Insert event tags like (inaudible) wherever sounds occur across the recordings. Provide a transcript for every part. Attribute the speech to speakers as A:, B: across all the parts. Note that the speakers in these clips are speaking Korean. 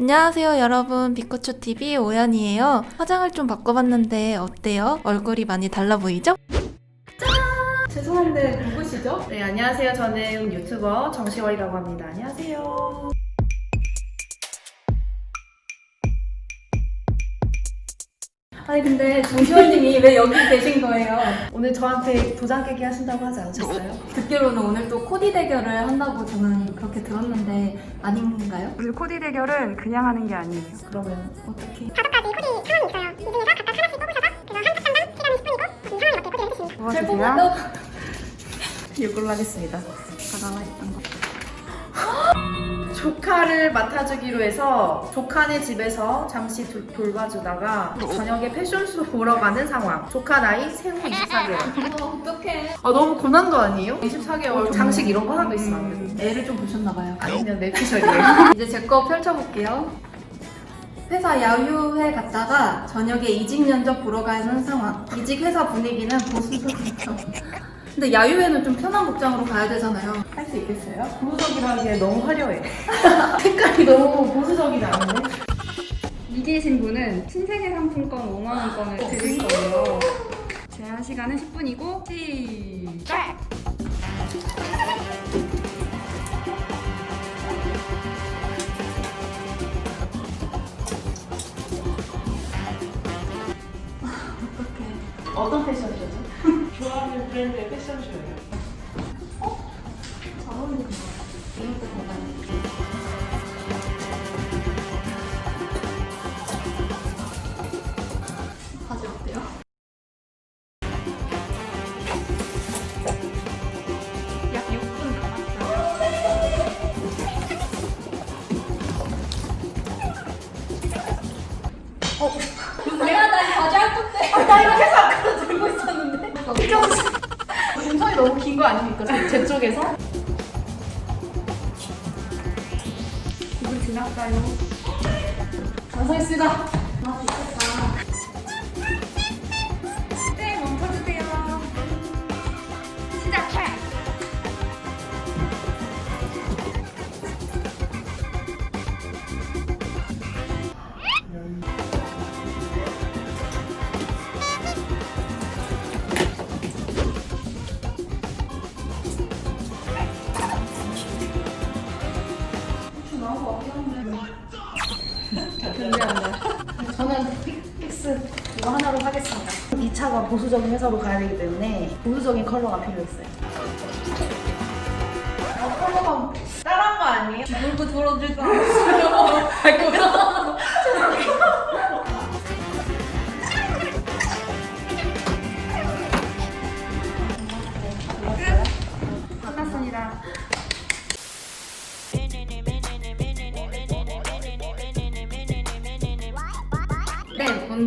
A: 안녕하세요 여러분 비코초TV 오연이에요 화장을 좀 바꿔봤는데 어때요? 얼굴이 많이 달라 보이죠?
B: 죄송한데 누구시죠?
C: 네, 안녕하세요. 저는 유튜버 정시월이라고 합니다. 안녕하세요.
B: 아니 근데 정시원님이 왜 여기 계신 거예요?
C: 오늘 저한테 도장 깨기 하신다고 하지 않으셨어요?
B: 듣기로는 오늘 또 코디 대결을 한다고 저는 그렇게 들었는데 아닌가요?
D: 오늘 코디 대결은 그냥 하는 게 아니에요.
C: 그러면
B: 어떻게?
E: 다섯 가지 코디 상황이 있어요. 이 중에서 각각 하나씩 뽑으셔서 그래서 한 컷당당 시간이 10분이고 이 상황에 맞게 코디를 해주십니다.
B: 잘.
D: 뽑아요.
C: 이걸로 하겠습니다.
B: 아까 나와 있던 거. (laughs)
C: 조카를 맡아주기로 해서 조카네 집에서 잠시 도- 돌봐주다가 저녁에 패션쇼 보러 가는 상황. 조카 나이 생후 24개월.
B: 어, 어떡해.
C: 아 너무 고난도 아니에요? 24개월 장식 이런 거 하나도 있으면 안 돼요.
B: 애를 좀 보셨나봐요.
C: 아니면 내피셜이에요. (laughs)
B: 이제 제 거 펼쳐볼게요. 회사 야유회 갔다가 저녁에 이직 면접 보러 가는 상황. 이직 회사 분위기는 보수적이죠. 근데 야유회는 좀 편한 복장으로 가야 되잖아요. 할 수 있겠어요?
C: 보수적이라기에 너무 화려해. (laughs) 색깔이 너무 보수적이지 않은데?
D: 이기신 분은 신세계 상품권 5만원권을 드릴 거예요. 제한 시간은 10분이고, 시작!
B: 어떡해.
C: 어떤 패션쇼죠?
F: 좋아 하는 브
C: 아닙니까? 제, 제 쪽에서?
D: 기분 지났어요.
B: 완성했습니다.
C: 저는 픽스 이거 하나로 하겠습니다. 2차가 보수적인 회사로 가야 되기 때문에 보수적인 컬러가 필요했어요. 어, 컬러가 따라한 거 아니에요?
B: 물고 들어줄 줄 알았어요. 발고요.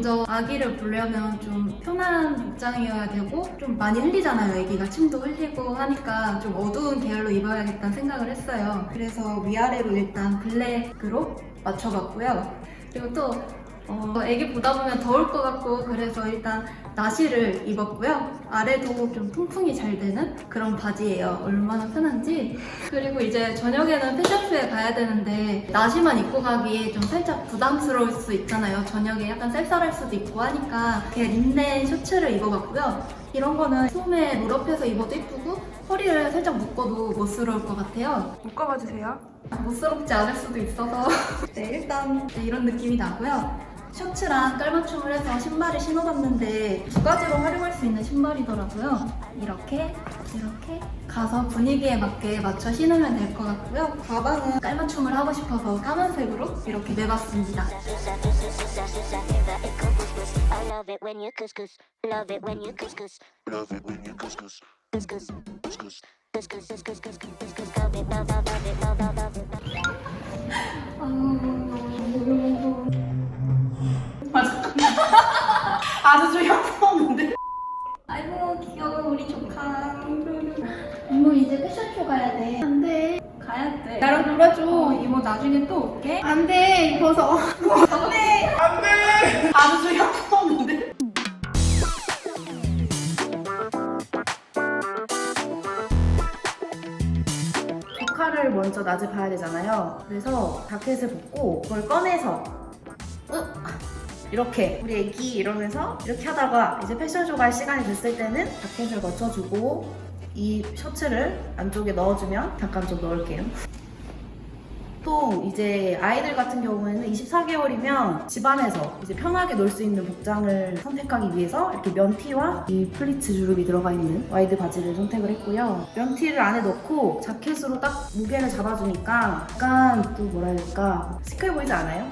B: 먼저 아기를 보려면 좀 편한 복장이어야 되고 좀 많이 흘리잖아요. 아기가 침도 흘리고 하니까 좀 어두운 계열로 입어야겠다는 생각을 했어요. 그래서 위아래로 일단 블랙으로 맞춰봤고요. 그리고 또 어, 애기 보다 보면 더울 것 같고 그래서 일단 나시를 입었고요. 아래도 좀 통풍이 잘 되는 그런 바지예요. 얼마나 편한지. 그리고 이제 저녁에는 패션쇼에 가야 되는데 나시만 입고 가기 좀 살짝 부담스러울 수 있잖아요. 저녁에 약간 쌀쌀할 수도 있고 하니까 이렇게 린넨 셔츠를 입어봤고요. 이런 거는 소매 무릎에서 입어도 예쁘고 허리를 살짝 묶어도 멋스러울 것 같아요.
D: 묶어봐 주세요.
B: 멋스럽지 않을 수도 있어서 (laughs) 네 일단 네, 이런 느낌이 나고요 셔츠랑 깔맞춤을 해서 신발을 신어봤는데 두 가지로 활용할 수 있는 신발이더라고요. 이렇게 이렇게 가서 분위기에 맞게 맞춰 신으면 될 것 같고요. 가방은 깔맞춤을 하고 싶어서 까만색으로 이렇게 매봤습니다.
E: I it.
C: 아주 좀 협소한데?
B: 아이고 귀여워 우리 조카 이모 이제 패션쇼 가야 돼 안 돼 가야 돼 나랑 놀아줘 이모 나중에 또 올게 안 돼 입어서 안돼
C: 아주 좀 협소한데? 조카를 먼저 낮에 봐야 되잖아요. 그래서 자켓을 벗고 그걸 꺼내서 으! 이렇게 우리 애기 이러면서 이렇게 하다가 이제 패션쇼 갈 시간이 됐을 때는 자켓을 걸쳐주고 이 셔츠를 안쪽에 넣어주면 잠깐 좀 넣을게요. 또 이제 아이들 같은 경우에는 24개월이면 집안에서 이제 편하게 놀 수 있는 복장을 선택하기 위해서 이렇게 면티와 이 플리츠 주름이 들어가 있는 와이드 바지를 선택을 했고요. 면티를 안에 넣고 자켓으로 딱 무게를 잡아주니까 약간 또 뭐라 해야 될까 시크해 보이지 않아요?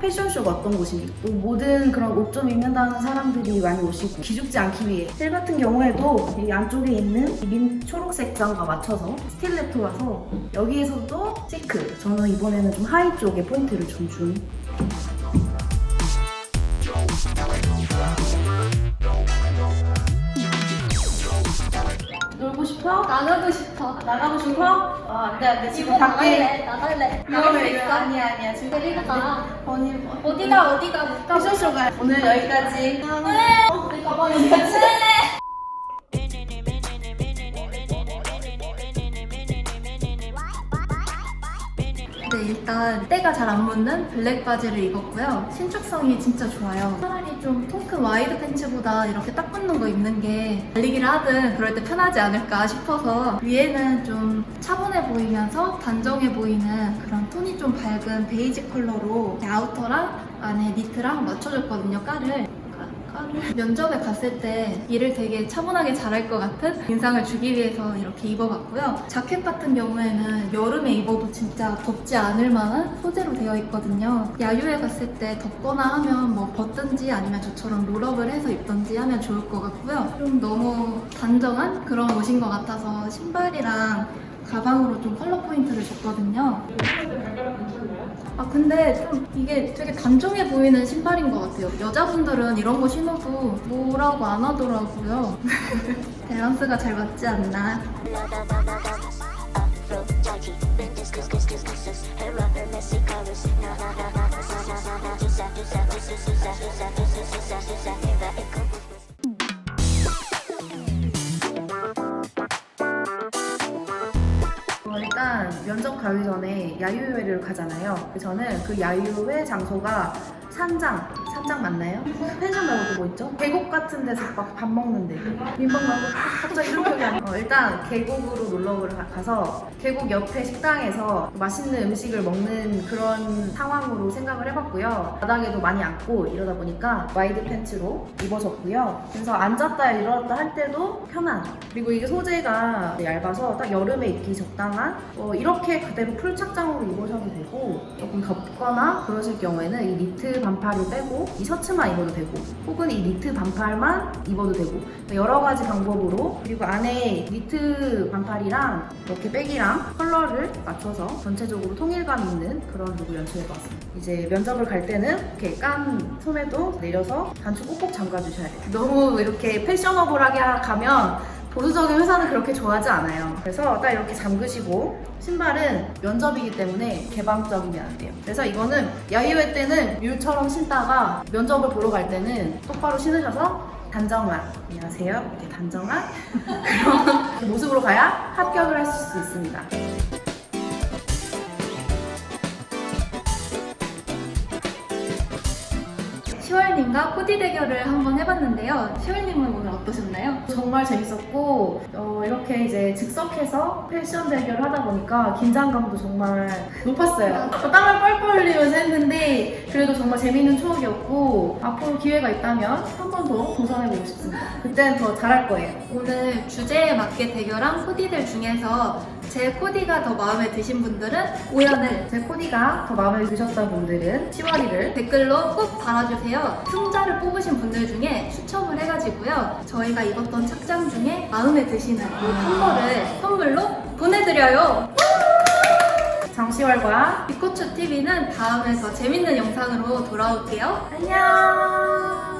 C: 패션쇼가 어떤 곳입니까? 또 모든 그런 옷 좀 입는다는 사람들이 많이 오시고 기죽지 않기 위해 힐 같은 경우에도 이 안쪽에 있는 이민 초록색 장과 맞춰서 스틸레토라서 여기에서도 시크 저는 이번에는 좀 하이 쪽에 포인트를 좀 준 놀고 싶어?
B: 나가고 싶어.
C: 나가고 싶어? 어, 안돼 안돼 지금 밖에
B: 나갈래.
C: 나갈 수 있어? 아니야 아니야 지금
B: 데리고 가.
C: 언니
B: 어디가 어디가 못 가.
C: 패션쇼 가 오늘 여기까지
B: 우리 가방 어디 갔 일단 때가 잘 안 묻는 블랙 바지를 입었고요. 신축성이 진짜 좋아요. 차라리 좀 통큰 와이드 팬츠보다 이렇게 딱 붙는 거 입는 게 달리기를 하든 그럴 때 편하지 않을까 싶어서 위에는 좀 차분해 보이면서 단정해 보이는 그런 톤이 좀 밝은 베이지 컬러로 아우터랑 안에 니트랑 맞춰줬거든요, 깔을. 면접에 갔을 때 일을 되게 차분하게 잘할 것 같은 인상을 주기 위해서 이렇게 입어봤고요. 자켓 같은 경우에는 여름에 입어도 진짜 덥지 않을 만한 소재로 되어 있거든요. 야유회 갔을 때 덥거나 하면 뭐 벗든지 아니면 저처럼 롤업을 해서 입든지 하면 좋을 것 같고요. 좀 너무 단정한 그런 옷인 것 같아서 신발이랑 가방으로 좀 컬러 포인트를 줬거든요. 아 근데 좀 이게 되게 단정해 보이는 신발인 것 같아요. 여자분들은 이런 거 신어도 뭐라고 안 하더라고요. (laughs) 밸런스가 잘 맞지 않나.
C: 일단 면접 가기 전에 야유회를 가잖아요. 저는 그 야유회 장소가 산장, 산장 맞나요? 펜션 말고 또 뭐 있죠? 계곡 같은 데서 막 밥 먹는데 민박 말고 갑자기 이렇게 기억이. 어, 일단 계곡으로 놀러 가- 가서 계곡 옆에 식당에서 맛있는 음식을 먹는 그런 상황으로 생각을 해봤고요. 바닥에도 많이 앉고 이러다 보니까 와이드 팬츠로 입어줬고요. 그래서 앉았다 일어났다 할 때도 편한 그리고 이게 소재가 얇아서 딱 여름에 입기 적당한 어, 이렇게 그대로 풀 착장으로 입으셔도 조금 덥거나 그러실 경우에는 이 니트 반팔을 빼고 이 셔츠만 입어도 되고 혹은 이 니트 반팔만 입어도 되고 그러니까 여러 가지 방법으로 그리고 안에 니트 반팔이랑 이렇게 백이랑 컬러를 맞춰서 전체적으로 통일감 있는 그런 룩을 연출해봤습니다. 이제 면접을 갈 때는 이렇게 깐 소매도 내려서 단추 꼭꼭 잠가주셔야 돼요. 너무 이렇게 패셔너블하게 가면 보수적인 회사는 그렇게 좋아하지 않아요. 그래서 딱 이렇게 잠그시고 신발은 면접이기 때문에 개방적이면 안 돼요. 그래서 이거는 야유회 때는 뮬처럼 신다가 면접을 보러 갈 때는 똑바로 신으셔서 단정한 안녕하세요 이렇게 단정한 (laughs) 그런 모습으로 가야 합격을 하실 수 있습니다.
B: 시월님과 코디 대결을 한번 해봤는데요. 시월님은 오늘 어떠셨나요?
C: 정말 재밌었고 어, 이렇게 이제 즉석해서 패션 대결을 하다 보니까 긴장감도 정말 높았어요. 어, 땀을 뻘뻘 흘리면서 했는데 그래도 정말 재밌는 추억이었고 앞으로 기회가 있다면 한 번 더 도전해보고 싶습니다. 그때는 더 잘할 거예요.
B: 오늘 주제에 맞게 대결한 코디들 중에서 제 코디가 더 마음에 드신 분들은 오연을
C: 제 코디가 더 마음에 드셨던 분들은 10월이를
B: 댓글로 꼭 달아주세요. 승자를 뽑으신 분들 중에 추첨을 해가지고요. 저희가 입었던 착장 중에 마음에 드시는 옷한 벌을 선물로 보내드려요.
C: 장시월과
B: 비코추 TV는 다음에 더 재밌는 영상으로 돌아올게요.
C: 안녕